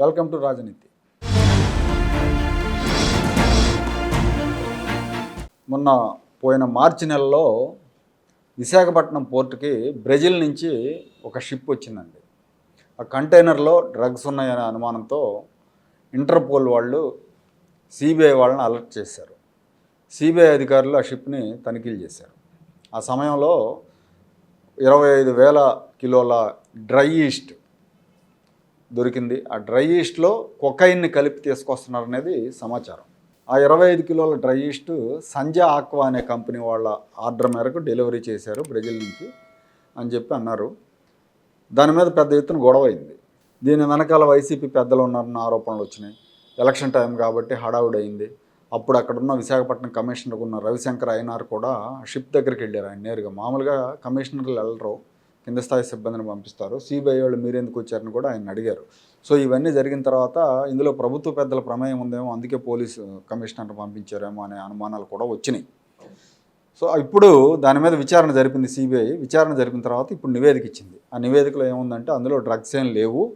Welcome to రాజనీతి. మొన్న పోయిన మార్చి నెలలో విశాఖపట్నం పోర్టుకి బ్రెజిల్ నుంచి ఒక షిప్ వచ్చిందండి. ఆ కంటైనర్లో డ్రగ్స్ ఉన్నాయనే అనుమానంతో ఇంటర్పోల్ వాళ్ళు సిబిఐ వాళ్ళని అలర్ట్ చేశారు. సిబిఐ అధికారులు ఆ షిప్ని తనిఖీలు చేశారు. ఆ సమయంలో ఇరవై ఐదు వేల కిలోల డ్రై ఈస్ట్ దొరికింది. ఆ డ్రై ఈస్ట్లో కొకైన్ని కలిపి తీసుకొస్తున్నారనేది సమాచారం. ఆ ఇరవై ఐదు కిలోల డ్రై ఈస్ట్ సంజయ్ ఆక్వా అనే కంపెనీ వాళ్ళ ఆర్డర్ మేరకు డెలివరీ చేశారు బ్రెజిల్ నుంచి అని చెప్పి అన్నారు. దాని మీద పెద్ద ఎత్తున గొడవ అయింది. దీని వెనకాల వైసీపీ పెద్దలు ఉన్నారన్న ఆరోపణలు వచ్చినాయి. ఎలక్షన్ టైం కాబట్టి హడావుడి అయింది అప్పుడు అక్కడున్న విశాఖపట్నం కమిషనర్ ఉన్న రవిశంకర్ అయినారు కూడా షిప్ దగ్గరికి వెళ్ళారు. ఆయన నేరుగా మామూలుగా కమిషనర్లు వెళ్ళరు. కింద స్థాయి సిబ్బందిని పంపిస్తారు. సిబిఐ వాళ్ళు మీరెందుకు వచ్చారని కూడా ఆయన అడిగారు. సో ఇవన్నీ జరిగిన తర్వాత ఇందులో ప్రభుత్వ పెద్దల ప్రమేయం ఉందేమో అందుకే పోలీసు కమిషనర్ పంపించారేమో అనే అనుమానాలు కూడా వచ్చినాయి. సో ఇప్పుడు దాని మీద విచారణ జరిపింది సిబిఐ. విచారణ జరిపిన తర్వాత ఇప్పుడు నివేదిక ఇచ్చింది. ఆ నివేదికలో ఏముందంటే అందులో డ్రగ్స్ ఏం లేవు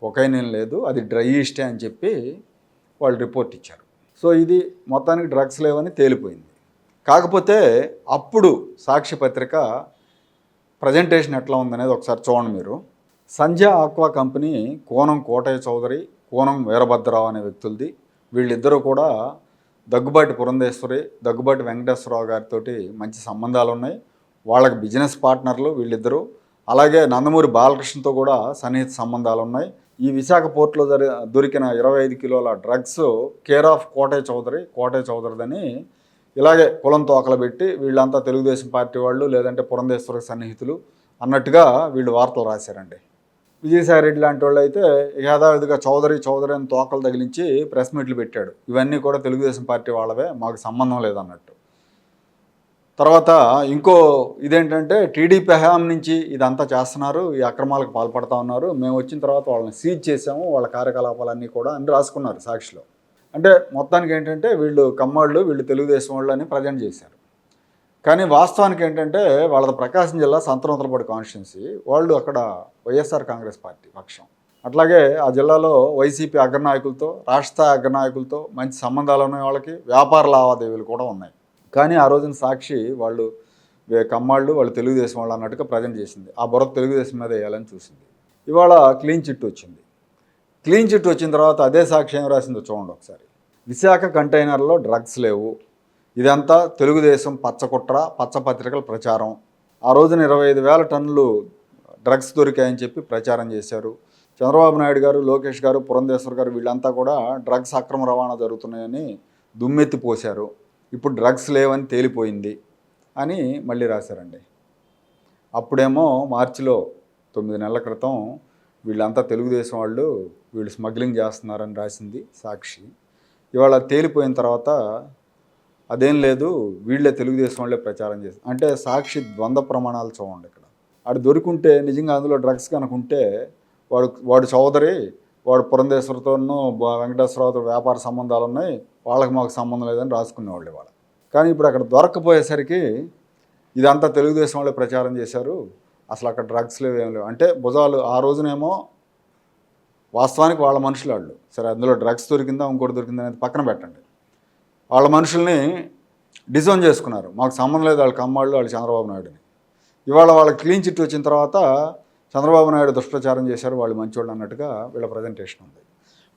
కొకైన్ ఏం లేదు అది డ్రై ఈస్టే అని చెప్పి వాళ్ళు రిపోర్ట్ ఇచ్చారు. సో ఇది మొత్తానికి డ్రగ్స్ లేవని తేలిపోయింది. కాకపోతే అప్పుడు సాక్షి పత్రిక ప్రజెంటేషన్ ఎట్లా ఉందనేది ఒకసారి చూడండి మీరు. సంధ్య ఆక్వా కంపెనీ కోనం కోటయ్య చౌదరి కోనం వీరభద్రరావు అనే వ్యక్తులది. వీళ్ళిద్దరూ కూడా దగ్గుబాటి పురంధేశ్వరి దగ్గుబాటి వెంకటేశ్వరరావు గారితో మంచి సంబంధాలు ఉన్నాయి. వాళ్ళకి బిజినెస్ పార్ట్నర్లు వీళ్ళిద్దరూ. అలాగే నందమూరి బాలకృష్ణతో కూడా సన్నిహిత సంబంధాలు ఉన్నాయి. ఈ విశాఖ పోర్టులో దొరికిన ఇరవై ఐదు కిలోల drugs care of Kotaiah Chowdary Kotaiah చౌదరిదని ఇలాగే కులం తోకలు పెట్టి వీళ్ళంతా తెలుగుదేశం పార్టీ వాళ్ళు లేదంటే పురంధేశ్వర సన్నిహితులు అన్నట్టుగా వీళ్ళు వార్తలు రాశారండి. విజయసాయి రెడ్డి లాంటి వాళ్ళు అయితే యథావిధిగా చౌదరి చౌదరి అని తోకలు తగిలించి ప్రెస్ మీట్లు పెట్టాడు. ఇవన్నీ కూడా తెలుగుదేశం పార్టీ వాళ్ళవే మాకు సంబంధం లేదన్నట్టు. తర్వాత ఇంకో ఇదేంటంటే టీడీపీ హయాం నుంచి ఇదంతా చేస్తున్నారు ఈ అక్రమాలకు పాల్పడతా ఉన్నారు. మేము వచ్చిన తర్వాత వాళ్ళని సీజ్ చేసాము వాళ్ళ కార్యకలాపాలన్నీ కూడా అని రాసుకున్నారు సాక్షిలో. అంటే మొత్తానికి ఏంటంటే వీళ్ళు కమ్మళ్ళు వీళ్ళు తెలుగుదేశం వాళ్ళు అని ప్రజెంట్ చేశారు. కానీ వాస్తవానికి ఏంటంటే వాళ్ళది ప్రకాశం జిల్లా సంతనోత్తరపాడు కాన్స్టిట్యున్సీ. వాళ్ళు అక్కడ వైఎస్ఆర్ కాంగ్రెస్ పార్టీ పక్షం. అట్లాగే ఆ జిల్లాలో వైసీపీ అగ్రనాయకులతో రాష్ట్రస్థాయి అగ్రనాయకులతో మంచి సంబంధాలు ఉన్నాయి వాళ్ళకి. వ్యాపార లావాదేవీలు కూడా ఉన్నాయి. కానీ ఆ రోజున సాక్షి వాళ్ళు కమ్మాళ్ళు వాళ్ళు తెలుగుదేశం వాళ్ళు అన్నట్టుగా ప్రజెంట్ చేసింది. ఆ బుర్ర తెలుగుదేశం మీద వేయాలని చూసింది. ఇవాళ క్లీన్ చిట్ వచ్చింది. క్లీన్ చిట్ వచ్చిన తర్వాత అదే సాక్షి ఏం రాసిందో చూడండి ఒకసారి. విశాఖ కంటైనర్లో డ్రగ్స్ లేవు. ఇదంతా తెలుగుదేశం పచ్చకుట్ర పచ్చపత్రికల ప్రచారం. ఆ రోజున ఇరవై ఐదు వేల టన్నులు డ్రగ్స్ దొరికాయని చెప్పి ప్రచారం చేశారు. చంద్రబాబు నాయుడు గారు లోకేష్ గారు పురంధేశ్వర్ గారు వీళ్ళంతా కూడా డ్రగ్స్ అక్రమ రవాణా జరుగుతున్నాయని దుమ్మెత్తి పోశారు. ఇప్పుడు డ్రగ్స్ లేవని తేలిపోయింది అని మళ్ళీ రాశారండి. అప్పుడేమో మార్చిలో తొమ్మిది నెలల క్రితం వీళ్ళంతా తెలుగుదేశం వాళ్ళు వీళ్ళు స్మగ్లింగ్ చేస్తున్నారని రాసింది సాక్షి. ఇవాళ తేలిపోయిన తర్వాత అదేం లేదు వీళ్ళే తెలుగుదేశం వాళ్ళే ప్రచారం చేస్తారు అంటే సాక్షి ద్వంద్వ ప్రమాణాలు చూడండి ఇక్కడ. ఆడు దొరికింటే నిజంగా అందులో డ్రగ్స్ కనుకుంటే వాడు వాడు చౌదరి వాడు పురంధేశ్వరతోనూ వెంకటేశ్వరరావుతో వ్యాపార సంబంధాలు ఉన్నాయి వాళ్ళకి మాకు సంబంధం లేదని రాసుకునేవాళ్ళు ఇవాళ. కానీ ఇప్పుడు అక్కడ దొరకపోయేసరికి ఇదంతా తెలుగుదేశం వాళ్ళే ప్రచారం చేశారు. అసలు అక్కడ డ్రగ్స్ లేవు ఏం లేవు. అంటే భుజాలు ఆ రోజునేమో వాస్తవానికి వాళ్ళ మనుషులు వాళ్ళు సరే అందులో డ్రగ్స్ దొరికిందా ఇంకోటి దొరికిందా అనేది పక్కన పెట్టండి. వాళ్ళ మనుషుల్ని డిజోన్ చేసుకున్నారు. మాకు సంబంధం లేదు వాళ్ళ కమ్మాళ్ళు వాళ్ళు చంద్రబాబు నాయుడుని. ఇవాళ వాళ్ళకి క్లీన్ చిట్ వచ్చిన తర్వాత చంద్రబాబు నాయుడు దుష్ప్రచారం చేశారు వాళ్ళు మంచోళ్ళు అన్నట్టుగా వీళ్ళ ప్రజెంటేషన్ ఉంది.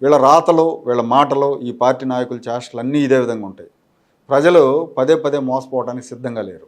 వీళ్ళ రాతలు వీళ్ళ మాటలు ఈ పార్టీ నాయకుల చేష్టలు అన్నీ ఇదే విధంగా ఉంటాయి. ప్రజలు పదే పదే మోసపోవడానికి సిద్ధంగా లేరు.